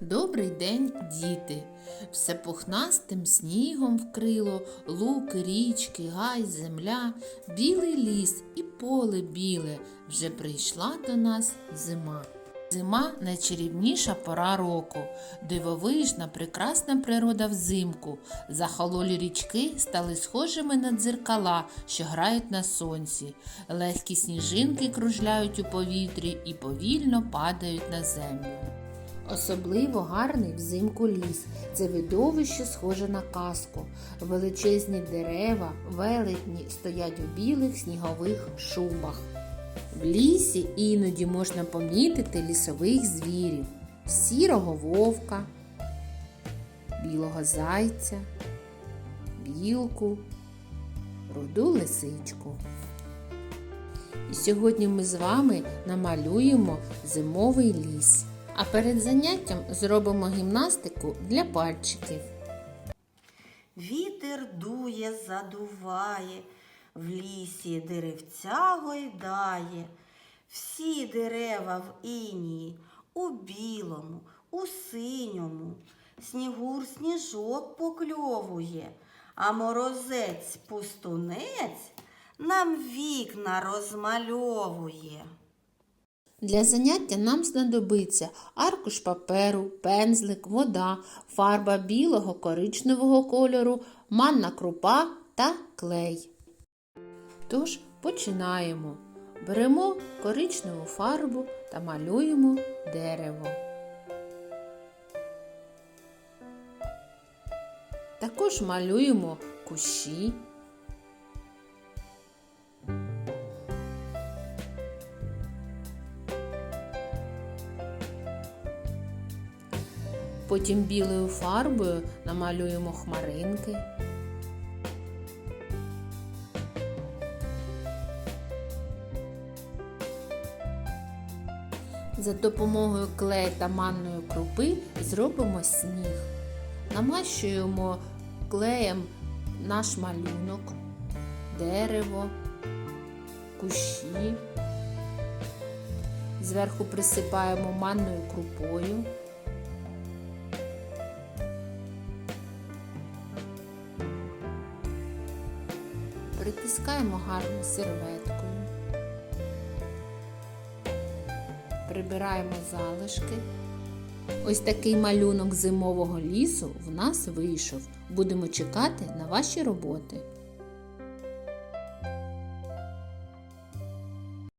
Добрий день, діти! Все пухнастим снігом вкрило, луки, річки, гай, земля, білий ліс і поле біле, вже прийшла до нас зима. Зима найчарівніша пора року, дивовижна, прекрасна природа взимку. Захололі річки стали схожими на дзеркала, що грають на сонці. Легкі сніжинки кружляють у повітрі і повільно падають на землю. Особливо гарний взимку ліс. Це видовище схоже на казку. Величезні дерева, велетні стоять у білих снігових шубах. В лісі іноді можна помітити лісових звірів, сірого вовка, білого зайця, білку, руду лисичку. І сьогодні ми з вами намалюємо зимовий ліс. А перед заняттям зробимо гімнастику для пальчиків. Вітер дує, задуває, в лісі деревця гойдає, всі дерева в інії, у білому, у синьому, снігур сніжок покльовує, а морозець пустунець нам вікна розмальовує. Для заняття нам знадобиться аркуш паперу, пензлик, вода, фарба білого коричневого кольору, манна крупа та клей. Тож починаємо. Беремо коричневу фарбу та малюємо дерево. Також малюємо кущі. Потім білою фарбою намалюємо хмаринки. За допомогою клею та манної крупи зробимо сніг. Намащуємо клеєм наш малюнок, дерево, кущі. Зверху присипаємо манною крупою. Притискаємо гарно серветкою. Прибираємо залишки. Ось такий малюнок зимового лісу в нас вийшов. Будемо чекати на ваші роботи.